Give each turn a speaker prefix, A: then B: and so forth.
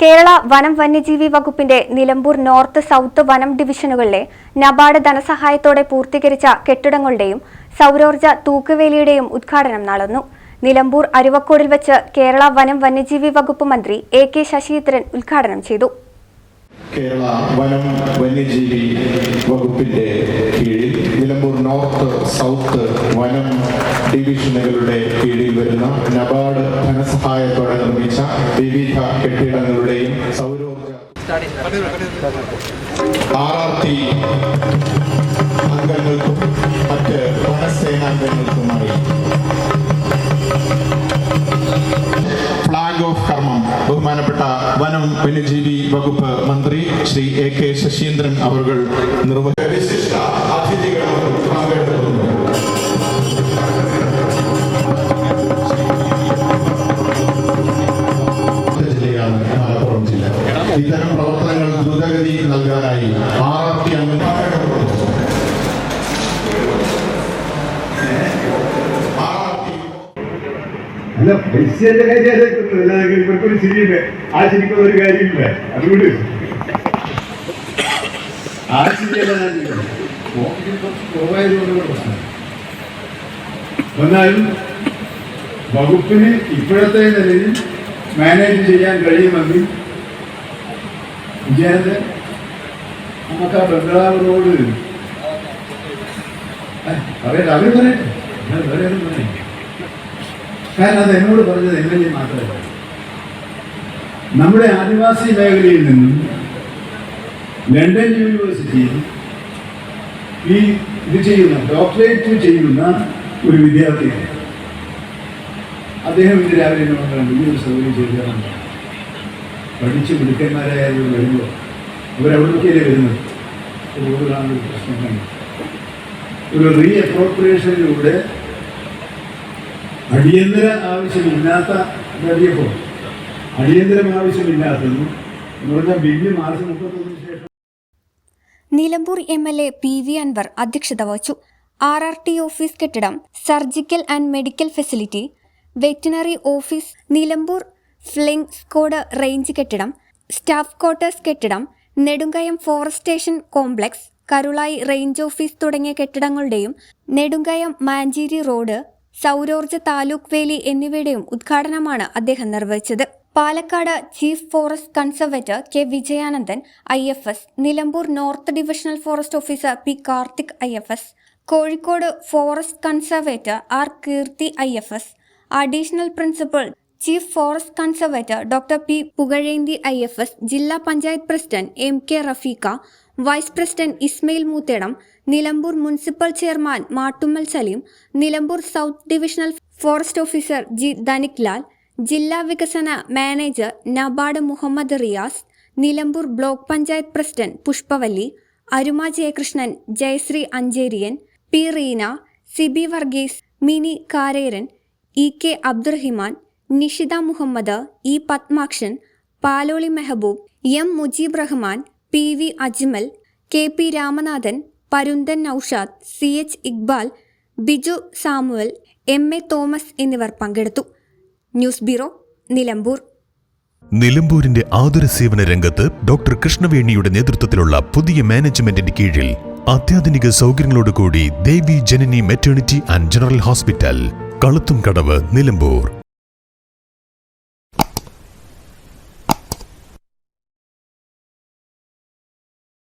A: കേരള വനം വന്യജീവി വകുപ്പിന്റെ നിലമ്പൂർ നോർത്ത് സൗത്ത് വനം ഡിവിഷനുകളിലെ നബാർഡ് ധനസഹായത്തോടെ പൂർത്തീകരിച്ച കെട്ടിടങ്ങളുടെയും സൗരോർജ തൂക്കുവേലിയുടെയും ഉദ്ഘാടനം നടന്നു. നിലമ്പൂർ അരുവക്കോടിൽ വെച്ച് കേരള വനം വന്യജീവി വകുപ്പ് മന്ത്രി എ കെ ശശീന്ദ്രൻ ഉദ്ഘാടനം ചെയ്തു.
B: കേരള വനം വന്യജീവി വകുപ്പിന്റെ കീഴിൽ നിലമ്പൂർ നോർത്ത് സൗത്ത് വനം ഡിവിഷനുകളുടെ കീഴിൽ വരുന്ന നബാർഡ് ധനസഹായത്തോടെ നിർമ്മിച്ച വിവിധ കെട്ടിടങ്ങളുടെയും സൗരോർജ അംഗങ്ങൾക്കും മറ്റ് വനസേനാംഗങ്ങൾക്കുമായി വന്യജീവി വകുപ്പ് മന്ത്രി ശ്രീ എ കെ ശശീന്ദ്രൻ അവർ നിർവഹിച്ച.
C: എന്നാലും വകുപ്പിന് ഇപ്പോഴത്തെ നിലയിൽ മാനേജ് ചെയ്യാൻ കഴിയുമെങ്കിൽ വിചാരിച്ച് നമുക്ക് ആ ബംഗ്ലാവിനോട് പറയട്ടെ അവർ പറയട്ടെ. വേറെ പറയട്ടെ. കാരണം അത് എന്നോട് പറഞ്ഞത് എം എൽ എ മാത്രമല്ല നമ്മുടെ ആദിവാസി മേഖലയിൽ നിന്നും ലണ്ടൻ യൂണിവേഴ്സിറ്റിയിൽ ഈ ഇത് ചെയ്യുന്ന ഡോക്ടറേറ്റ് ചെയ്യുന്ന ഒരു വിദ്യാർത്ഥിയാണ്. അദ്ദേഹം ഇന്ന് രാവിലെ പറഞ്ഞു, വലിയൊരു സൗകര്യം ചെയ്തു തരണം പഠിച്ച് മിടുക്കന്മാരായാലും വരുമ്പോൾ അവരവിടേക്കല്ലേ വരുന്നത്? ഒരു പ്രശ്നങ്ങൾ ഒരു റീ അപ്രോപ്രിയേഷനിലൂടെ അടിയന്തര ആവശ്യമില്ലാത്ത ഇതറിയപ്പോൾ അടിയന്തരം ആവശ്യമില്ലാത്തതും എന്ന് പറഞ്ഞാൽ ബില്ല് മാർച്ച് മുപ്പത്തൊന്നിന് ശേഷം.
A: Nilambur M L A P V Anvar അധ്യക്ഷത വഹിച്ചു. ആർ ആർ ടി ഓഫീസ് കെട്ടിടം surgical and medical facility veterinary office Nilambur flying squad range കെട്ടിടം സ്റ്റാഫ് ക്വാർട്ടേഴ്സ് കെട്ടിടം Nedumkayam forest station complex Karulai range office തുടങ്ങിയ കെട്ടിടങ്ങളുടെയും Nedumkayam Mancheri road സൗരോർജ താലൂക്ക് വേലി എന്നിവയുടെയും ഉദ്ഘാടനമാണ് അദ്ദേഹം നിർവഹിച്ചത്. Palakkad chief forest conservator K Vijayanandan I F S Nilambur north divisional forest officer P Karthik I F S Kozhikode forest conservator R Keerthi I F S additional principal chief forest conservator doctor P Pukazhenthi I F S ജില്ലാ panchayat president M K Rafeeqa vice president Ismail Moothedam Nilambur municipal chairman Mattummal Saleem Nilambur south divisional forest officer G Dhanik Lal ജില്ലാ വികസന manager NABARD Muhammad Riyas Nilambur block panchayat president Pushpavalli Aruma Jayakrishnan Jayasree Ancheriyan P Reena Sibi Varghese Mini Kareran E K Abdurahiman Nishitha Muhammad E Padmakshan Paloli Mehaboob M Mujeeb Rahman P V Ajmal K P Ramanathan Parunthan Noushad C H Iqbal Biju Samuel M A Thomas എന്നിവർ പങ്കെടുത്തു. News bureau Nilambur.
D: നിലമ്പൂരിന്റെ ആതുര സേവന രംഗത്ത് doctor കൃഷ്ണവേണിയുടെ നേതൃത്വത്തിലുള്ള പുതിയ മാനേജ്മെന്റിന്റെ കീഴിൽ അത്യാധുനിക സൗകര്യങ്ങളോടുകൂടി Devi Janani maternity and general hospital Kaluthum Kadavu Nilambur.